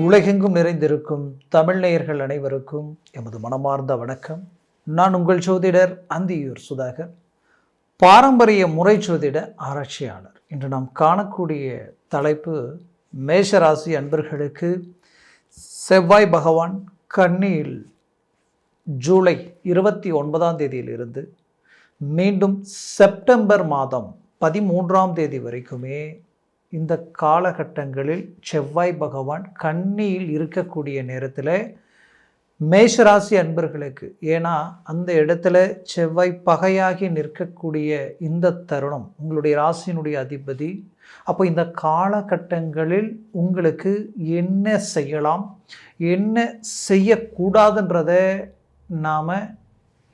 உலகெங்கும் நிறைந்திருக்கும் தமிழ் நேயர்கள் அனைவருக்கும் எமது மனமார்ந்த வணக்கம். நான் உங்கள் ஜோதிடர் அந்தியூர் சுதாகர் பாரம்பரிய முறை ஜோதிட ஆராய்ச்சியாளர். இன்று நாம் காணக்கூடிய தலைப்பு மேஷராசி அன்பர்களுக்கு செவ்வாய் பகவான் கன்னியில் ஜூலை இருபத்தி ஒன்பதாம் தேதியிலிருந்து மீண்டும் செப்டம்பர் மாதம் பதிமூன்றாம் தேதி வரைக்குமே இந்த காலகட்டங்களில் செவ்வாய் பகவான் கன்னியில் இருக்கக்கூடிய நேரத்தில் மேஷராசி அன்பர்களுக்கு ஏன்னா அந்த இடத்துல செவ்வாய் பகையாகி நிற்கக்கூடிய இந்த தருணம் உங்களுடைய ராசியினுடைய அதிபதி அப்போ இந்த காலகட்டங்களில் உங்களுக்கு என்ன செய்யலாம் என்ன செய்யக்கூடாதுன்றத நாம்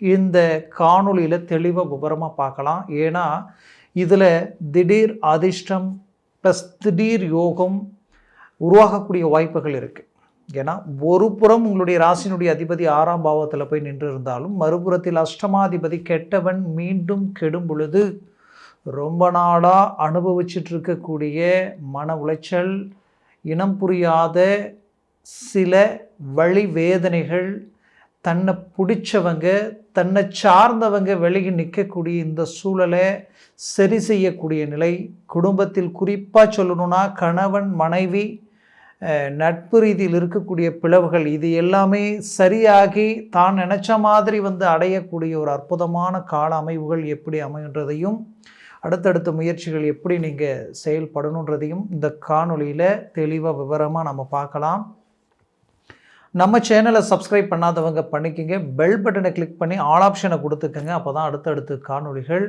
இந்த காணொளியில் தெளிவாக விவரமாக பார்க்கலாம். ஏன்னா இதில் திடீர் அதிர்ஷ்டம் ப்ளஸ் திடீர் யோகம் உருவாகக்கூடிய வாய்ப்புகள் இருக்குது ஏன்னா ஒரு புறம் உங்களுடைய ராசினுடைய அதிபதி ஆறாம் பாவத்தில் போய் நின்று இருந்தாலும் மறுபுறத்தில் அஷ்டமாதிபதி கெட்டவன் மீண்டும் கெடும் பொழுது ரொம்ப நாளாக அனுபவிச்சுட்டு இருக்கக்கூடிய மன உளைச்சல் இனம் புரியாத சில வழி வேதனைகள் தன்னை பிடிச்சவங்க தன்னை சார்ந்தவங்க வெளியே நிற்கக்கூடிய இந்த சூழலை சரி செய்யக்கூடிய நிலை. குடும்பத்தில் குறிப்பாக சொல்லணும்னா கணவன் மனைவி நட்பு ரீதியில் இருக்கக்கூடிய பிளவுகள் இது எல்லாமே சரியாகி தான் நினச்ச மாதிரி வந்து அடையக்கூடிய ஒரு அற்புதமான கால அமைவுகள் எப்படி அமைகின்றதையும் அடுத்தடுத்த முயற்சிகள் எப்படி நீங்கள் செயல்படணுன்றதையும் இந்த காணொளியில் தெளிவாக விவரமாக நம்ம பார்க்கலாம். நம்ம சேனலை சப்ஸ்கிரைப் பண்ணாதவங்க பண்ணிக்கங்க. பெல் பட்டனை கிளிக் பண்ணி ஆல் ஆப்ஷனை கொடுத்துக்கங்க. அப்போ தான் அடுத்தடுத்து காணொளிகள்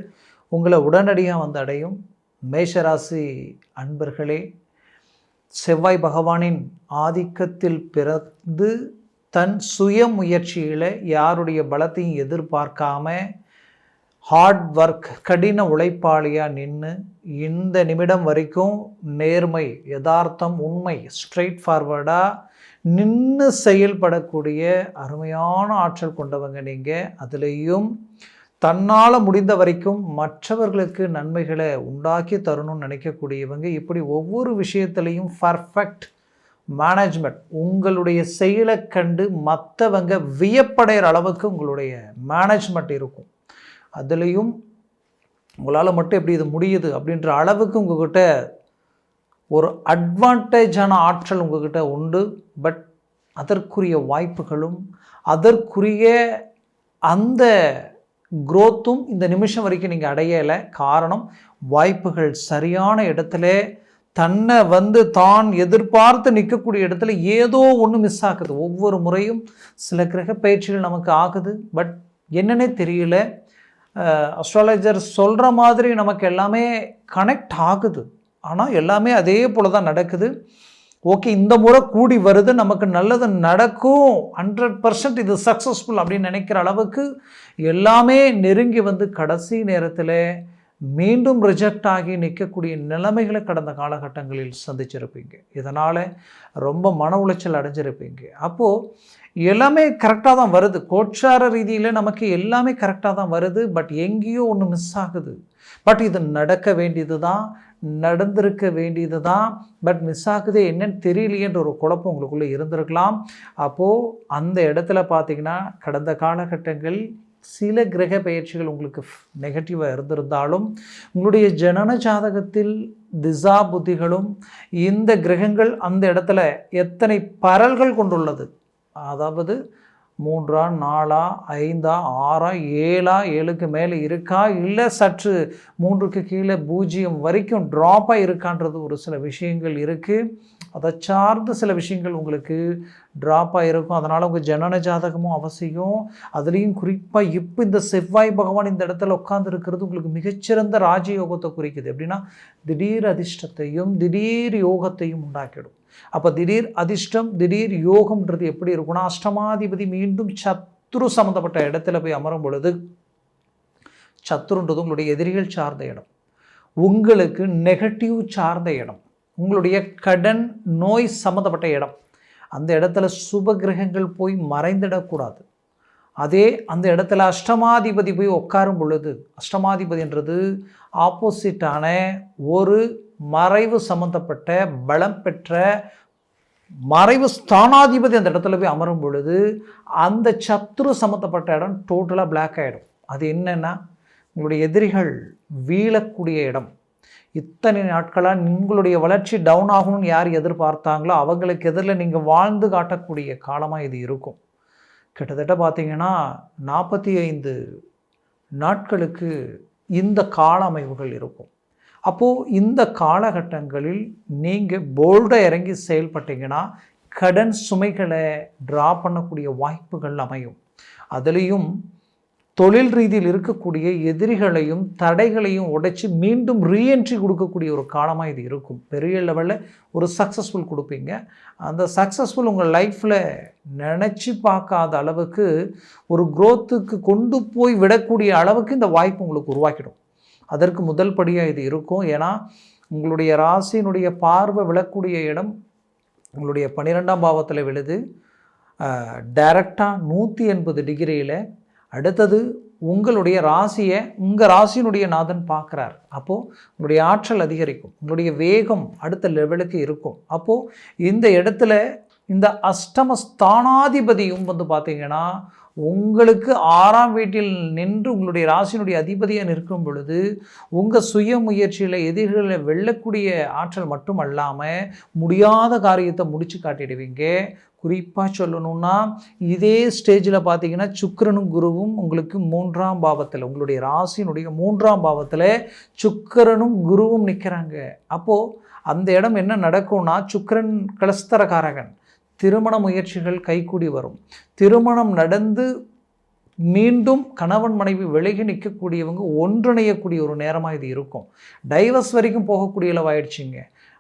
உங்களை உடனடியாக வந்து அடையும். மேஷராசி அன்பர்களே செவ்வாய் பகவானின் ஆதிக்கத்தில் பிறந்து தன் சுய முயற்சியில் யாருடைய பலத்தையும் எதிர்பார்க்காம ஹார்ட் ஒர்க் கடின உழைப்பாளியாக நின்று இந்த நிமிடம் வரைக்கும் நேர்மை யதார்த்தம் உண்மை ஸ்ட்ரெயிட் ஃபார்வர்டாக நின்று செயல்படக்கூடிய அருமையான ஆற்றல் கொண்டவங்க நீங்கள் அதுலேயும் தன்னால் முடிந்த வரைக்கும் மற்றவர்களுக்கு நன்மைகளை உண்டாக்கி தரணும்னு நினைக்கக்கூடியவங்க இப்படி ஒவ்வொரு விஷயத்துலையும் பர்ஃபெக்ட் மேனேஜ்மெண்ட் உங்களுடைய செயலை கண்டு மற்றவங்க வியப்படைகிற அளவுக்கு உங்களுடைய மேனேஜ்மெண்ட் இருக்கும். அதுலேயும் உங்களால் மட்டும் எப்படி இது முடியுது அப்படின்ற அளவுக்கு உங்கள்கிட்ட ஒரு அட்வான்டேஜான ஆற்றல் உங்ககிட்ட உண்டு பட் அதற்குரிய வாய்ப்புகளும் அதற்குரிய அந்த குரோத்தும் இந்த நிமிஷம் வரைக்கும் நீங்கள் அடையலை. காரணம் வாய்ப்புகள் சரியான இடத்துல தன்னை வந்து தான் எதிர்பார்த்து நிற்கக்கூடிய இடத்துல ஏதோ ஒன்று மிஸ் ஆகுது. ஒவ்வொரு முறையும் சில கிரக பயிற்சிகள் நமக்கு ஆகுது. பட் என்னன்னே தெரியல. அஸ்ட்ராலஜர் சொல்கிற மாதிரி நமக்கு எல்லாமே கனெக்ட் ஆகுது. ஆனால் எல்லாமே அதே போல தான் நடக்குது. ஓகே இந்த முறை கூடி வருது நமக்கு நல்லது நடக்கும். ஹண்ட்ரட் பர்சன்ட் இது சக்ஸஸ்ஃபுல் அப்படின்னு நினைக்கிற அளவுக்கு எல்லாமே நெருங்கி வந்து கடைசி நேரத்தில் மீண்டும் ரிஜெக்ட் ஆகி நிற்கக்கூடிய நிலைமைகளை கடந்த காலகட்டங்களில் சந்திச்சிருப்பீங்க. இதனால் ரொம்ப மன உளைச்சல் அடைஞ்சிருப்பீங்க. அப்போது எல்லாமே கரெக்டாக தான் வருது. கோட்சார ரீதியில் நமக்கு எல்லாமே கரெக்டாக தான் வருது. பட் எங்கேயோ ஒன்று மிஸ் ஆகுது. பட் இது நடக்க வேண்டியது தான் நடந்திருக்க வேண்டியது தான். பட் மிஸ் ஆகுதே என்னன்னு தெரியலையேன்ற ஒரு குழப்பம் உங்களுக்குள்ளே இருந்திருக்கலாம். அப்போது அந்த இடத்துல பார்த்தீங்கன்னா கடந்த காலகட்டங்கள் சில கிரக பயிற்சிகள் உங்களுக்கு நெகட்டிவாக இருந்திருந்தாலும் உங்களுடைய ஜனன ஜாதகத்தில் திசா புத்திகளும் இந்த கிரகங்கள் அந்த இடத்துல எத்தனை பரல்கள் கொண்டுள்ளது? அதாவது மூன்றா நாலா ஐந்தா ஆறா ஏழா ஏழுக்கு மேலே இருக்கா? இல்லை சற்று மூன்றுக்கு கீழே பூஜ்ஜியம் வரைக்கும் ட்ராப்பாக இருக்கான்றது ஒரு சில விஷயங்கள் இருக்குது அதை சார்ந்த சில விஷயங்கள் உங்களுக்கு ட்ராப்பாக இருக்கும். அதனால் உங்கள் ஜனன ஜாதகமும் அவசியம். அதுலேயும் குறிப்பாக இப்போ இந்த செவ்வாய் பகவான் இந்த இடத்துல உட்கார்ந்து இருக்கிறது உங்களுக்கு மிகச்சிறந்த ராஜயோகத்தை குறிக்குது. எப்படின்னா திடீர் அதிர்ஷ்டத்தையும் திடீர் யோகத்தையும் உண்டாக்கிடும். அப்போ திடீர் அதிர்ஷ்டம் திடீர் யோகம்ன்றது எப்படி இருக்கும்னா அஷ்டமாதிபதி மீண்டும் சத்ரு சம்மந்தப்பட்ட இடத்துல போய் அமரும் பொழுது சத்ருன்றது உங்களுடைய எதிரிகள் சார்ந்த இடம். உங்களுக்கு நெகட்டிவ் சார்ந்த இடம். உங்களுடைய கடன் நோய் சம்மந்தப்பட்ட இடம். அந்த இடத்துல சுப கிரகங்கள் போய் மறைந்திடக்கூடாது. அதே அந்த இடத்துல அஷ்டமாதிபதி போய் உட்காரும் பொழுது அஷ்டமாதிபதின்றது ஆப்போசிட்டான ஒரு மறைவு சம்பந்தப்பட்ட பலம் பெற்ற மறைவு ஸ்தானாதிபதி அந்த இடத்துல போய் அமரும் பொழுது அந்த சத்துரு சம்மந்தப்பட்ட இடம் டோட்டலாக பிளாக் ஆகிடும் அது என்னென்னா உங்களுடைய எதிரிகள் வீழக்கூடிய இடம். இத்தனை நாட்களாக உங்களுடைய வளர்ச்சி டவுன் ஆகணும்னு யார் எதிர்பார்த்தாங்களோ அவங்களுக்கு எதிரில் நீங்கள் வாழ்ந்து காட்டக்கூடிய காலமாக இது இருக்கும். கிட்டத்தட்ட பார்த்தீங்கன்னா நாற்பத்தி ஐந்து நாட்களுக்கு இந்த கால அமைவுகள் இருக்கும். அப்போது இந்த காலகட்டங்களில் நீங்கள் போல்டாக இறங்கி செயல்பட்டீங்கன்னா கடன் சுமைகளை ட்ரா பண்ணக்கூடிய வாய்ப்புகள் அமையும். அதுலேயும் தொழில் ரீதியில் இருக்கக்கூடிய எதிரிகளையும் தடைகளையும் உடைச்சி மீண்டும் ரீஎன்ட்ரி கொடுக்கக்கூடிய ஒரு காலமாக இது இருக்கும். பெரிய லெவலில் ஒரு சக்ஸஸ்ஃபுல் கொடுப்பீங்க. அந்த சக்ஸஸ்ஃபுல் உங்கள் லைஃப்பில் நினச்சி பார்க்காத அளவுக்கு ஒரு குரோத்துக்கு கொண்டு போய் விடக்கூடிய அளவுக்கு இந்த வாய்ப்பு உங்களுக்கு உருவாக்கிடும். அதற்கு முதல் படியாக இது இருக்கும். ஏன்னா உங்களுடைய ராசியினுடைய பார்வை விழக்கூடிய இடம் உங்களுடைய பன்னிரெண்டாம் பாவத்தில் விழுது. டைரக்டாக நூற்றி எண்பது டிகிரியில் அடுத்தது உங்களுடைய ராசியை உங்கள் ராசியினுடைய நாதன் பார்க்குறார். அப்போது உங்களுடைய ஆற்றல் அதிகரிக்கும். உங்களுடைய வேகம் அடுத்த லெவலுக்கு இருக்கும். அப்போது இந்த இடத்துல இந்த அஷ்டமஸ்தானாதிபதியும் வந்து பார்த்திங்கன்னா உங்களுக்கு ஆறாம் வீட்டில் நின்று உங்களுடைய ராசியினுடைய அதிபதியாக நிற்கும் பொழுது உங்கள் சுய முயற்சியில் எதிர்களை வெல்லக்கூடிய ஆற்றல் மட்டும் அல்லாமல் முடியாத காரியத்தை முடித்து காட்டிடுவீங்க. குறிப்பாக சொல்லணும்னா இதே ஸ்டேஜில் பார்த்தீங்கன்னா சுக்கரனும் குருவும் உங்களுக்கு மூன்றாம் பாவத்தில் உங்களுடைய ராசியினுடைய மூன்றாம் பாவத்தில் சுக்கரனும் குருவும் நிற்கிறாங்க அப்போது அந்த இடம் என்ன நடக்கும்னா சுக்கரன் கலஸ்தரகாரகன் திருமண முயற்சிகள் கைக்கூடி வரும். திருமணம் நடந்து மீண்டும் கணவன் மனைவி விலகி நிற்கக்கூடியவங்க ஒன்றிணையக்கூடிய ஒரு நேரமாக இது இருக்கும். டைவர்ஸ் வரைக்கும் போகக்கூடிய அளவாயிடுச்சிங்க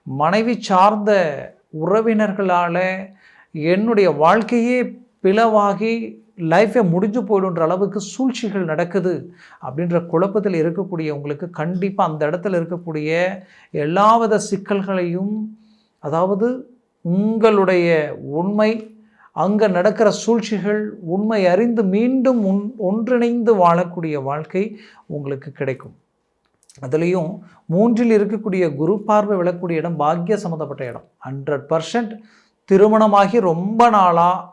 மனைவி சார்ந்த உறவினர்களால் என்னுடைய வாழ்க்கையே பிளவாகி லைஃபே முடிஞ்சு போயிடுன்ற அளவுக்கு சூழ்ச்சிகள் நடக்குது அப்படின்ற குழப்பத்தில் இருக்கக்கூடியவங்களுக்கு கண்டிப்பாக அந்த இடத்துல இருக்கக்கூடிய எல்லாவித சிக்கல்களையும் அதாவது உங்களுடைய உண்மை அங்கே நடக்கிற சூழ்ச்சிகள் உண்மை அறிந்து மீண்டும் ஒன் ஒன்றிணைந்து வாழக்கூடிய வாழ்க்கை உங்களுக்கு கிடைக்கும். அதுலேயும் மூன்றில் இருக்கக்கூடிய குரு பார்வை விழக்கூடிய இடம் பாக்கிய சம்மந்தப்பட்ட இடம். ஹண்ட்ரட் பர்சன்ட் திருமணமாகி ரொம்ப நாளாக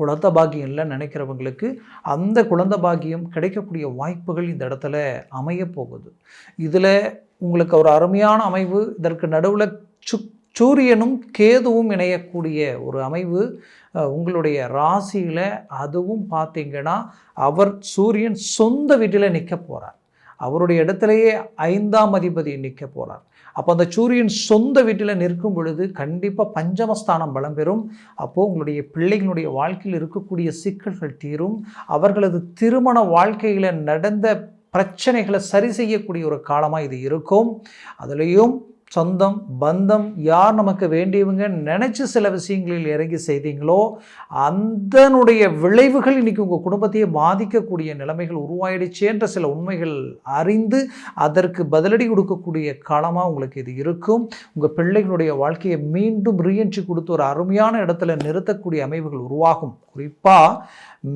குழந்த பாக்கியம் இல்லை நினைக்கிறவங்களுக்கு அந்த குழந்த பாக்கியம் கிடைக்கக்கூடிய வாய்ப்புகள் இந்த இடத்துல அமைய போகுது. இதில் உங்களுக்கு ஒரு அருமையான அமைவு இதற்கு நடுவில் சுக் சூரியனும் கேதுவும் இணையக்கூடிய ஒரு அமைவு உங்களுடைய ராசியில் அதுவும் பார்த்தீங்கன்னா அவர் சூரியன் சொந்த வீட்டில் நிற்க போகிறார் அவருடைய இடத்துலையே ஐந்தாம் அதிபதி நிற்க போகிறார் அப்போ அந்த சூரியன் சொந்த வீட்டில் நிற்கும் பொழுது கண்டிப்பாக பஞ்சமஸ்தானம் பலம் பெறும். அப்போது உங்களுடைய பிள்ளைகளுடைய வாழ்க்கையில் இருக்கக்கூடிய சிக்கல்கள் தீரும். அவர்களது திருமண வாழ்க்கையில் நடந்த பிரச்சனைகளை சரி செய்யக்கூடிய ஒரு காலமாக இது இருக்கும். அதுலேயும் சொந்தம் பந்தம் யார் நமக்கு வேண்டியவங்க நினச்சி சில விஷயங்களில் இறங்கி செய்தீங்களோ அந்தனுடைய விளைவுகள் இன்றைக்கி உங்கள் குடும்பத்தையே பாதிக்கக்கூடிய நிலைமைகள் உருவாயிடுச்சேன்ற சில உண்மைகள் அறிந்து அதற்கு பதிலடி கொடுக்கக்கூடிய காலமாக உங்களுக்கு இது இருக்கும். உங்கள் பிள்ளைகளுடைய வாழ்க்கையை மீண்டும் ரீஎன்ட்ரி கொடுத்து ஒரு அருமையான இடத்துல நிறுத்தக்கூடிய அமைவுகள் உருவாகும். குறிப்பாக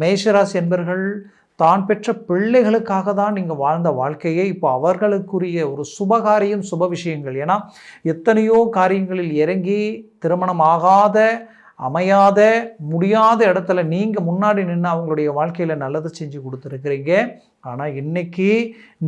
மேஷராசி என்பர்கள் தான் பெற்ற பிள்ளைகளுக்காக தான் நீங்கள் வாழ்ந்த வாழ்க்கையை. இப்போ அவர்களுக்குரிய ஒரு சுபகாரியம் சுப விஷயங்கள். ஏன்னா எத்தனையோ காரியங்களில் இறங்கி திருமணம் ஆகாத அமையாத முடியாத இடத்துல நீங்கள் முன்னாடி நின்று அவங்களுடைய வாழ்க்கையில் நல்லது செஞ்சு கொடுத்துருக்குறீங்க. ஆனால் இன்றைக்கி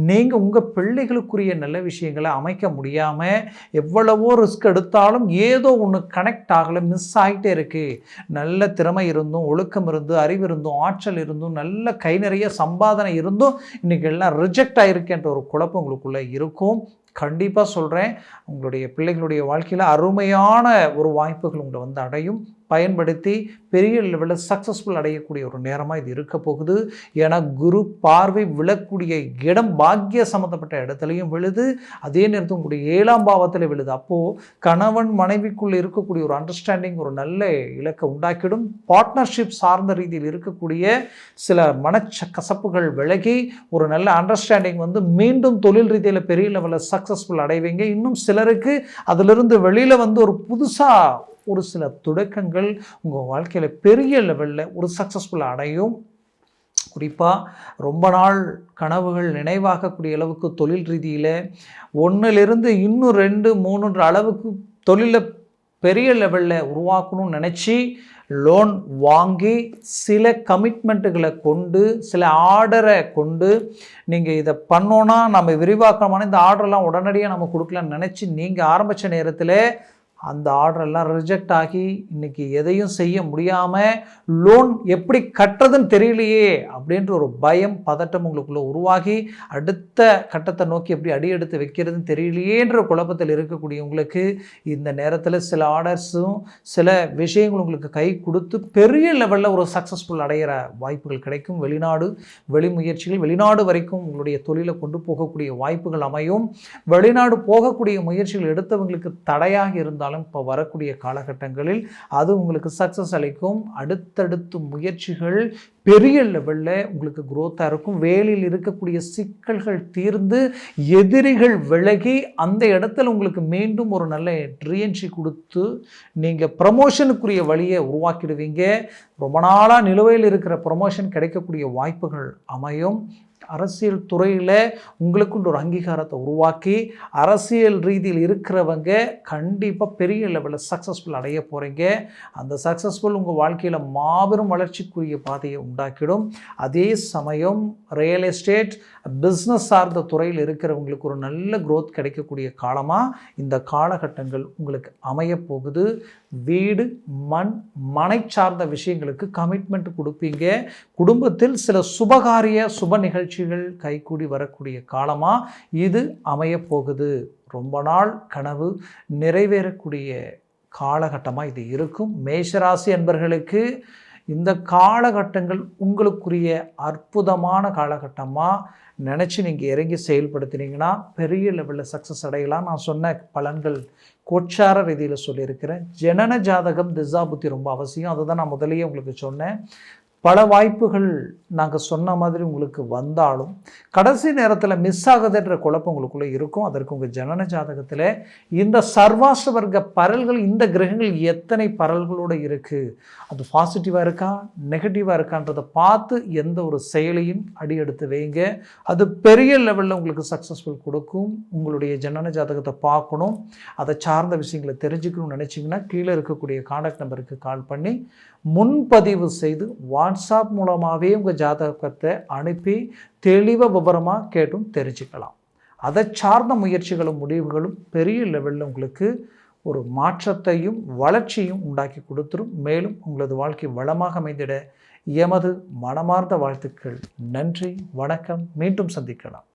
நீங்கள் உங்கள் பிள்ளைகளுக்குரிய நல்ல விஷயங்களை அமைக்க முடியாமல் எவ்வளவோ ரிஸ்க் எடுத்தாலும் ஏதோ ஒன்று கனெக்ட் ஆகலை மிஸ் ஆகிட்டே இருக்குது நல்ல திறமை இருந்தும் ஒழுக்கம் இருந்தும் அறிவு இருந்தும் ஆற்றல் இருந்தும் நல்ல கை நிறைய சம்பாதனை இருந்தும் இன்றைக்கி எல்லாம் ரிஜெக்ட் ஆகிருக்கேன்ற ஒரு குழப்பம் உங்களுக்குள்ளே இருக்கும். கண்டிப்பாக சொல்கிறேன் உங்களுடைய பிள்ளைகளுடைய வாழ்க்கையில் அருமையான ஒரு வாய்ப்புகள் உங்களை வந்து அடையும். பயன்படுத்தி பெரிய லெவலில் சக்ஸஸ்ஃபுல் அடையக்கூடிய ஒரு நேரமாக இது இருக்க போகுது. ஏன்னா குரு பார்வை விழக்கூடிய இடம் பாக்கிய சம்மந்தப்பட்ட இடத்துலையும் விழுது. அதே நேரத்தில் உங்களுடைய ஏழாம் பாவத்தில் விழுது. அப்போது கணவன் மனைவிக்குள்ளே இருக்கக்கூடிய ஒரு அண்டர்ஸ்டாண்டிங் ஒரு நல்ல இலக்கை உண்டாக்கிடும். பார்ட்னர்ஷிப் சார்ந்த ரீதியில் இருக்கக்கூடிய சில மனச்ச கசப்புகள் விலகி ஒரு நல்ல அண்டர்ஸ்டாண்டிங் வந்து மீண்டும் தொழில் ரீதியில் பெரிய லெவலில் சக்ஸஸ்ஃபுல் அடைவீங்க. இன்னும் சிலருக்கு அதிலிருந்து வெளியில் வந்து ஒரு புதுசாக ஒரு சில துடக்கங்கள் உங்கள் வாழ்க்கையில் பெரிய லெவலில் ஒரு சக்ஸஸ்ஃபுல் அடையும். குறிப்பாக ரொம்ப நாள் கனவுகள் நினைவாகக்கூடிய அளவுக்கு தொழில் ரீதியில் ஒன்றிலிருந்து இன்னும் ரெண்டு மூணுன்ற அளவுக்கு தொழிலில் பெரிய லெவலில் உருவாக்கணும்னு நினச்சி லோன் வாங்கி சில கமிட்மெண்ட்டுகளை கொண்டு சில ஆர்டரை கொண்டு நீங்கள் இதை பண்ணோன்னா நம்ம விரிவாக்கமான இந்த ஆர்டர்லாம் உடனடியாக நம்ம கொடுக்கலான்னு நினச்சி நீங்கள் ஆரம்பித்த நேரத்தில் அந்த ஆர்டரெல்லாம் ரிஜெக்ட் ஆகி இன்னைக்கு எதையும் செய்ய முடியாமல் லோன் எப்படி கட்டுறதுன்னு தெரியலையே அப்படின்ற ஒரு பயம் பதட்டம் உங்களுக்குள்ளே உருவாகி அடுத்த கட்டத்தை நோக்கி எப்படி அடி எடுத்து வைக்கிறதுன்னு தெரியலையேன்ற குழப்பத்தில் இருக்கக்கூடியவங்களுக்கு இந்த நேரத்தில் சில ஆர்டர்ஸும் சில விஷயங்கள் உங்களுக்கு கை கொடுத்து பெரிய லெவலில் ஒரு சக்ஸஸ்ஃபுல் அடைகிற வாய்ப்புகள் கிடைக்கும். வெளிநாடு வெளி முயற்சிகள் வெளிநாடு வரைக்கும் உங்களுடைய தொழிலை கொண்டு போகக்கூடிய வாய்ப்புகள் அமையும். வெளிநாடு போகக்கூடிய முயற்சிகள் எடுத்தவங்களுக்கு தடையாக இருந்தாலும் இருந்தாலும் இப்போ வரக்கூடிய காலகட்டங்களில் அது உங்களுக்கு சக்ஸஸ் அளிக்கும். அடுத்தடுத்து முயற்சிகள் பெரிய லெவலில் உங்களுக்கு குரோத்தாக இருக்கும். வேலையில் இருக்கக்கூடிய சிக்கல்கள் தீர்ந்து எதிரிகள் விலகி அந்த இடத்துல உங்களுக்கு மீண்டும் ஒரு நல்ல ட்ரீஎன்ட்ரி கொடுத்து நீங்கள் ப்ரமோஷனுக்குரிய வழியை உருவாக்கிடுவீங்க. ரொம்ப நாளாக நிலுவையில் இருக்கிற ப்ரமோஷன் கிடைக்கக்கூடிய வாய்ப்புகள் அமையும். அரசியல் துறையில் உங்களுக்குண்டு ஒரு அங்கீகாரத்தை உருவாக்கி அரசியல் ரீதியில் இருக்கிறவங்க கண்டிப்பாக பெரிய லெவலில் சக்ஸஸ்ஃபுல் அடைய போகிறீங்க அந்த சக்ஸஸ்ஃபுல் உங்கள் வாழ்க்கையில் மாபெரும் வளர்ச்சிக்குரிய பாதையை உண்டாக்கிடும். அதே சமயம் ரியல் எஸ்டேட் பிஸ்னஸ் சார்ந்த துறையில் இருக்கிறவங்களுக்கு ஒரு நல்ல க்ரோத் கிடைக்கக்கூடிய காலமாக இந்த காலகட்டங்கள் உங்களுக்கு அமைய போகுது. வீடு மண் மனை சார்ந்த விஷயங்களுக்கு கமிட்மெண்ட் கொடுப்பீங்க. குடும்பத்தில் சில சுபகாரிய சுப நிகழ்ச்சி முயற்சிகள் கைகூடி வரக்கூடிய காலமாக இது அமையப்போகுது ரொம்ப நாள் கனவு நிறைவேறக்கூடிய காலகட்டமாக இது இருக்கும். மேஷராசி என்பர்களுக்கு இந்த காலகட்டங்கள் உங்களுக்குரிய அற்புதமான காலகட்டமாக நினச்சி நீங்கள் இறங்கி செயல்படுத்தினீங்கன்னா பெரிய லெவலில் சக்ஸஸ் அடையலாம். நான் சொன்ன பலன்கள் கோச்சார ரீதியில் சொல்லியிருக்கிறேன். ஜனன ஜாதகம் திசா புத்தி ரொம்ப அவசியம். அதுதான் நான் முதலேயே உங்களுக்கு சொன்னேன். பல வாய்ப்புகள் நாங்கள் சொன்ன மாதிரி உங்களுக்கு வந்தாலும் கடைசி நேரத்தில் மிஸ் ஆகுதுன்ற குழப்பம் உங்களுக்குள்ளே இருக்கும். அதற்கு உங்கள் ஜனன ஜாதகத்தில் இந்த சர்வாச வர்க்க பரல்கள் இந்த கிரகங்கள் எத்தனை பரல்களோடு இருக்குது அது பாசிட்டிவாக இருக்கா? நெகட்டிவாக இருக்கான்றதை பார்த்து எந்த ஒரு செயலையும் அடி எடுத்து வைங்க. அது பெரிய லெவலில் உங்களுக்கு சக்ஸஸ்ஃபுல் கொடுக்கும். உங்களுடைய ஜனன ஜாதகத்தை பார்க்கணும். அதை சார்ந்த விஷயங்களை தெரிஞ்சுக்கணும்னு நினச்சிங்கன்னா கீழே இருக்கக்கூடிய காண்டாக்ட் நம்பருக்கு கால் பண்ணி முன்பதிவு செய்து வாட்ஸ்அப் மூலமாகவே உங்கள் ஜாதகத்தை அனுப்பி தெளிவாக விவரமாக கேட்டும் தெரிஞ்சுக்கலாம். அதை சார்ந்த முயற்சிகளும் முடிவுகளும் பெரிய லெவலில் உங்களுக்கு ஒரு மாற்றத்தையும் வளர்ச்சியும் உண்டாக்கி கொடுத்துரும். மேலும் உங்களது வாழ்க்கை வளமாக அமைந்திட எமது மனமார்ந்த வாழ்த்துக்கள். நன்றி வணக்கம். மீண்டும் சந்திக்கலாம்.